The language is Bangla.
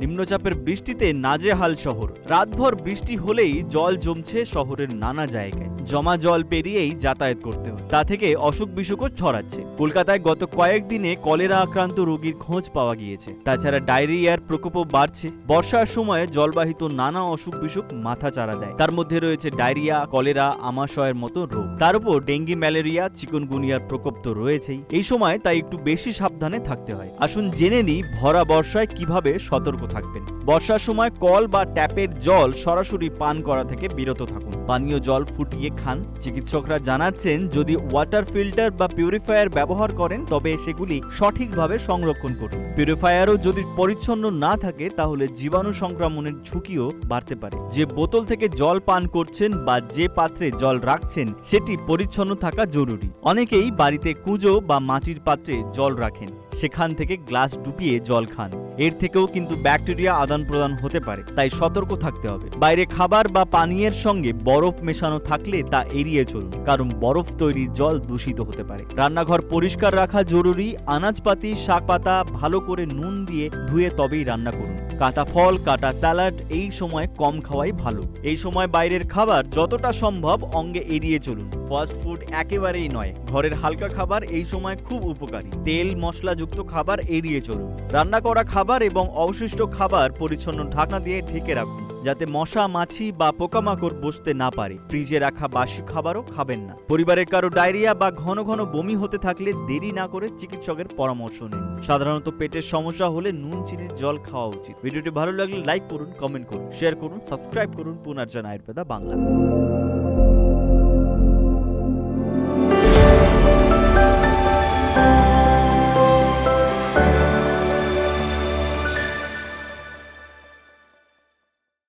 নিম্নচাপের বৃষ্টিতে নাজেহাল শহর। রাতভর বৃষ্টি হলেই জল জমছে শহরের নানা জায়গায়। জমা জল পেরিয়েই যাতায়াত করতে হয়। তা থেকে অসুখ বিসুখও ছড়াচ্ছে। কলকাতায় গত কয়েকদিনে কলেরা আক্রান্ত রোগীর খোঁজ পাওয়া গিয়েছে। তাছাড়া ডায়রিয়ার প্রকোপও বাড়ছে। বর্ষার সময় জলবাহিত নানা অসুখ বিসুখ মাথা চারা দেয়। তার মধ্যে রয়েছে ডায়রিয়া, কলেরা, আমাশয়ের মতো রোগ। তার উপর ডেঙ্গি, ম্যালেরিয়া, চিকনগুনিয়ার প্রকোপ তো রয়েছেই। এই সময় তাই একটু বেশি সাবধানে থাকতে হয়। আসুন জেনে নিই ভরা বর্ষায় কীভাবে সতর্ক থাকবেন। বর্ষার সময় কল বা ট্যাপের জল সরাসরি পান করা থেকে বিরত থাকুন। পানীয় জল ফুটিয়ে খান। চিকিৎসকরা জানাচ্ছেন, যদি ওয়াটার ফিল্টার বা পিউরিফায়ার ব্যবহার করেন, তবে সেগুলি সঠিকভাবে সংরক্ষণ করুন। পিউরিফায়ারও যদি পরিচ্ছন্ন না থাকে, তাহলে জীবাণু সংক্রমণের ঝুঁকিও বাড়তে পারে। যে বোতল থেকে জল পান করছেন বা যে পাত্রে জল রাখছেন, সেটি পরিচ্ছন্ন থাকা জরুরি। অনেকেই বাড়িতে কুঁজো বা মাটির পাত্রে জল রাখেন। সেখান থেকে গ্লাস ডুবিয়ে জল খান। এর থেকেও কিন্তু ব্যাকটেরিয়া আদান প্রদান হতে পারে, তাই সতর্ক থাকতে হবে। বাইরে খাবার বা পানীয়ের সঙ্গে বরফ মেশানো থাকলে তা এড়িয়ে চলুন, কারণ বরফ তৈরি জল দূষিত হতে পারে। রান্নাঘর পরিষ্কার রাখা জরুরি, আনাজপাতি শাক পাতা ভালো করে নুন দিয়ে ধুয়ে তবেই রান্না করুন। কাটা ফল, কাটা স্যালাড, এই সময় কম খাওয়াই ভালো। এই সময় বাইরের খাবার যতটা সম্ভব অঙ্গে এড়িয়ে চলুন। ফাস্ট ফুড একেবারেই নয়। ঘরের হালকা খাবার এই সময় খুব উপকারী। তেল, মশলাযুক্ত খাবার এড়িয়ে চলুন। রান্না করা খাবার এবং অবশিষ্ট খাবার পরিচ্ছন্ন ঢাকনা দিয়ে ঢেকে রাখুন। যাতে মশা, মাছি বা পোকামাকড় বসতে না পারে। ফ্রিজে রাখা বাসি খাবারও খাবেন না। পরিবারের কারও ডায়রিয়া বা ঘন ঘন বমি হতে থাকলে দেরি না করে চিকিৎসকের পরামর্শ নিন। সাধারণত পেটের সমস্যা হলে নুন, চিনির জল খাওয়া উচিত। ভিডিওটি ভালো লাগলে লাইক করুন, কমেন্ট করুন, শেয়ার করুন, সাবস্ক্রাইব করুন পুনর্জন আয়ুর্বেদা বাংলা।